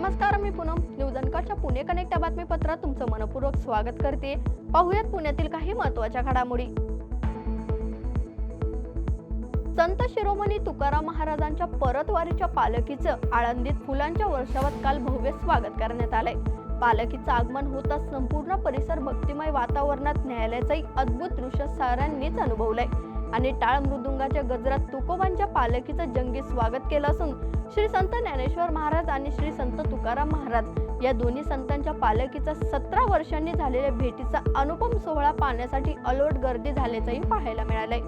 नमस्कार मी पूनम. न्यूज अनकरच्या पुणे कनेक्ट या बातमीपत्रात तुमचं मनपूर्वक स्वागत करते. पाहुयात पुण्यातील काही महत्त्वाच्या घडामोडी. संत शिरोमणी तुकाराम महाराजांच्या परतवारीच्या पालखीचं आळंदीत फुलांच्या वर्षावात काल भव्य स्वागत करण्यात आलंय. पालखीचं आगमन होताच संपूर्ण परिसर भक्तिमय वातावरणात न्यायालयाचंही अद्भुत दृश्य साऱ्यांनीच अनुभवलंय. आणि टाळ मृदुंगाच्या गजरात तुकोबांच्या पालखीचं जंगी स्वागत केलं असून श्री संत ज्ञानेश्वर महाराज आणि श्री संत तुकाराम महाराज या दोन्ही संतांच्या पालखीचा सतरा वर्षांनी झालेल्या भेटीचा अनुपम सोहळा पाहण्यासाठी अलोट गर्दी झाल्याचंही पाहायला मिळालंय.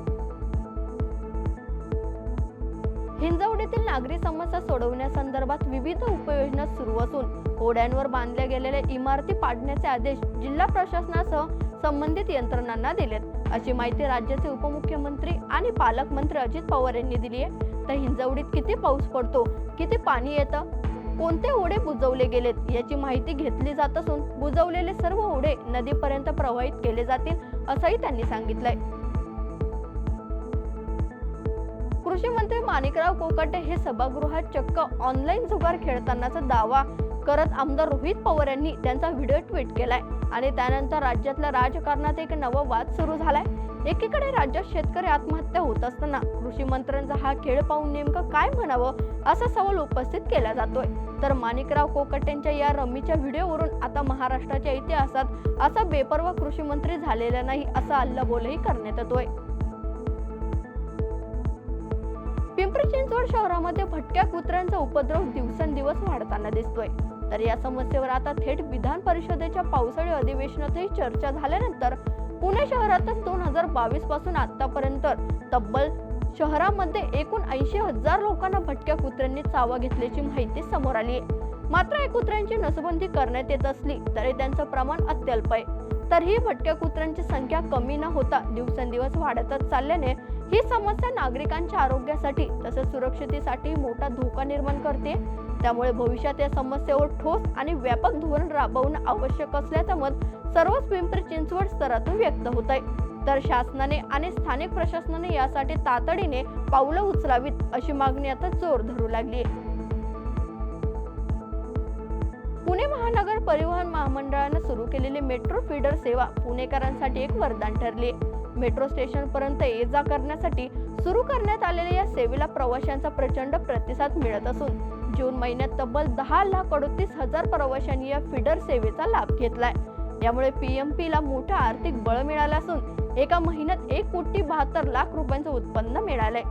हिंजवडीतील नागरी समस्या सोडवण्यासंदर्भात विविध उपाययोजना सुरू असून ओढ्यांवर बांधल्या गेलेल्या इमारती पाडण्याचे आदेश जिल्हा प्रशासनासह संबंधित यंत्रणांना दिलेत. अशी माहिती राज्याचे उपमुख्यमंत्री आणि पालकमंत्री अजित पवार यांनी दिली आहे. तर हिंजवडीत किती पाऊस पडतो? किती पाणी येतं? कोणते ओढे बुजवले गेलेत? याची माहिती घेतली जात असून बुजवलेले सर्व ओढे नदीपर्यंत प्रवाहित केले जातील असंही त्यांनी सांगितलंय. कृषी मंत्री माणिकराव कोकाटे हे सभागृहात चक्क ऑनलाईन जुगार खेळतानाचा दावा करत आमदार रोहित पवार यांनी त्यांचा व्हिडिओ ट्विट केलाय. आणि त्यानंतर राज्यातल्या राजकारणात एक नवा वाद सुरू झालाय. एकीकडे राज्यात शेतकरी आत्महत्या होत असताना कृषी मंत्र्यांचा हा खेळ पाहून नेमकं काय म्हणावं असा सवाल उपस्थित केला जातोय. तर माणिकराव कोकटेंच्या या रमीच्या व्हिडिओवरून आता महाराष्ट्राच्या इतिहासात असा बेपर्व कृषी मंत्री झालेला नाही असा अल्लाबोलही करण्यात येतोय. पिंपरी चिंचवड शहरामध्ये भटक्या कुत्र्यांचा उपद्रव दिवसेंदिवस वाढताना दिसतोय. तर या समस्येवर आता थेट विधान परिषदेच्या पावसाळी अधिवेशनातही चर्चा झाल्यानंतर पुणे शहरातच दोन हजार बावीसपासून आतापर्यंत तब्बल शहरामध्ये एकूण ऐंशी हजार लोकांना भटक्या कुत्र्यांनी चावा घेतल्याची माहिती समोर आली आहे मात्र या कुत्र्यांची नसबंदी करण्यात येत असली तरी त्यांचं प्रमाण अत्यल्प आहे. तरीही भटक्या कुत्र्यांची संख्या कमी न होता दिवसेंदिवस वाढतच चालल्याने ही समस्या नागरिकांच्या आरोग्यासाठी तसेच सुरक्षितेसाठी मोठा धोका निर्माण करते. त्यामुळे भविष्यात या समस्येवर ठोस आणि व्यापक धोरण राबवणं आवश्यक असल्याचं मत सर्वच पिंपरी चिंचवड स्तरातून व्यक्त होत आहे. तर शासनाने आणि स्थानिक प्रशासनाने यासाठी तातडीने पावलं उचलावीत अशी मागणी आता जोर धरू लागली आहे. पुणे महानगर परिवहन महामंडळानं सुरू केलेली मेट्रो फीडर सेवा पुणेकरांसाठी एक वरदान ठरली मेट्रो स्टेशनपर्यंत ये जा करण्यासाठी सुरू करण्यात आलेल्या या सेवेला प्रवाशांचा प्रचंड प्रतिसाद मिळत असून जून महिन्यात तब्बल दहा लाख अडतीस हजार प्रवाशांनी या फीडर सेवेचा लाभ घेतलाय. यामुळे पी एम पीला मोठं आर्थिक बळ मिळालं असून एका महिन्यात एक कोटी बहात्तर लाख रुपयांचं उत्पन्न मिळालंय.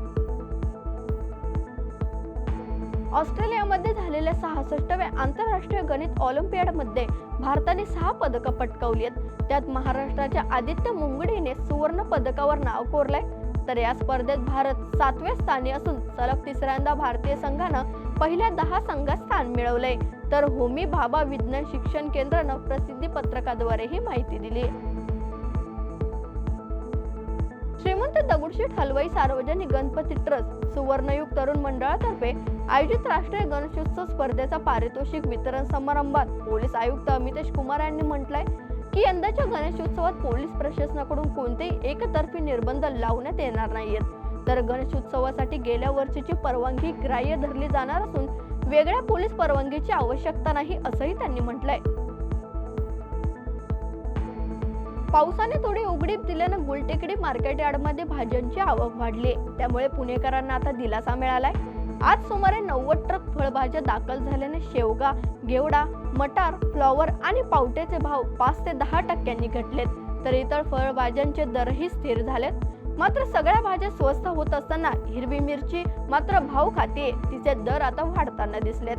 ऑस्ट्रेलियामध्ये झालेल्या सहासष्टव्या आंतरराष्ट्रीय गणित ऑलिम्पियाडमध्ये भारताने सहा पदकं पटकावली आहेत. त्यात महाराष्ट्राच्या आदित्य मुंगडीने सुवर्ण पदकावर नाव कोरलंय. तर या स्पर्धेत भारत सातव्या स्थानी असून सलग तिसऱ्यांदा भारतीय संघानं पहिल्या दहा संघात स्थान मिळवलंय. तर होमी भाभा विज्ञान शिक्षण केंद्रानं प्रसिद्धी पत्रकाद्वारे ही माहिती दिली संत दगडूशेठ हलवाई सार्वजनिक गणपती ट्रस्ट सुवर्णयुग तरुण मंडळातर्फे आयोजित राष्ट्रीय गणेशोत्सव स्पर्धेचा पारितोषिक वितरण समारंभात पोलीस आयुक्त अमितेश कुमार यांनी म्हटलंय की यंदाच्या गणेशोत्सवात पोलीस प्रशासनाकडून कोणतेही एकतर्फी निर्बंध लावण्यात येणार नाहीयेत. तर गणेशोत्सवासाठी गेल्या वर्षीची परवानगी ग्राह्य धरली जाणार असून वेगळ्या पोलीस परवानगीची आवश्यकता नाही असंही त्यांनी म्हटलंय. पावसाने थोडी उघडीप दिल्यानं गुलटेकडी मार्केट यार्डमध्ये भाज्यांची आवक वाढली. त्यामुळे पुणेकरांना आता दिलासा मिळालाय. आज सुमारे नव्वद ट्रक फळभाज्या दाखल झाल्याने शेवगा घेवडा मटार फ्लॉवर आणि पावट्याचे भाव पाच ते दहा टक्क्यांनी घटलेत. तर इतर फळभाज्यांचे दरही स्थिर झालेत. मात्र सगळ्या भाज्या स्वस्त होत असताना हिरवी मिरची मात्र भाव खाते. तिचे दर आता वाढताना दिसलेत.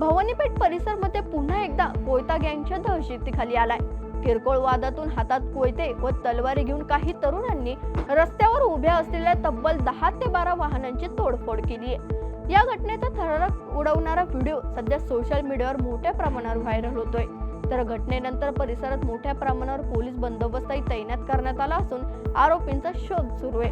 भवानीपेठ परिसरमध्ये पुन्हा एकदा कोयता गँगच्या दहशतीखाली आलाय. किरकोळ वादातून हातात कोयते व तलवारी घेऊन काही तरुणांनी रस्त्यावर उभ्या असलेल्या तब्बल दहा ते बारा वाहनांची तोडफोड केली आहे. या घटनेचा थरारक उडवणारा व्हिडिओ सध्या सोशल मीडियावर मोठ्या प्रमाणावर व्हायरल होतोय. तर घटनेनंतर परिसरात मोठ्या प्रमाणावर पोलीस बंदोबस्तही तैनात करण्यात आला असून आरोपींचा शोध सुरू आहे.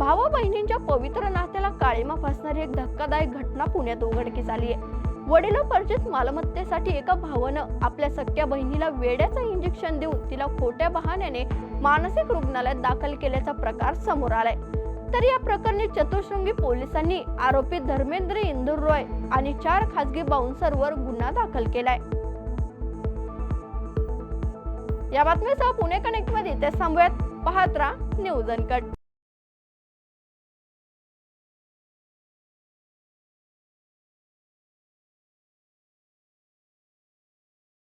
भावा बहिणींच्या पवित्र नात्याला काळीमा फासणारी एक धक्कादायक घटना पुण्यात उघडकीस आली आहे. वडिलोपर्जित मालमत्तेसाठी एका भावानं आपल्या सख्या बहिणीला वेड्याचं इंजेक्शन देऊन तिला खोट्या बहाण्याने मानसिक रुग्णालयात दाखल केल्याचा प्रकार समोर आलाय. तर या प्रकरणी चतुशृंगी पोलिसांनी आरोपी धर्मेंद्र इंदूर रॉय आणि चार खासगी बाउन्सरवर गुन्हा दाखल केलाय. या बातमीसह पुणे कनेक्टमध्ये ते थांबूयात. पाहत राहा न्यूज अनकट.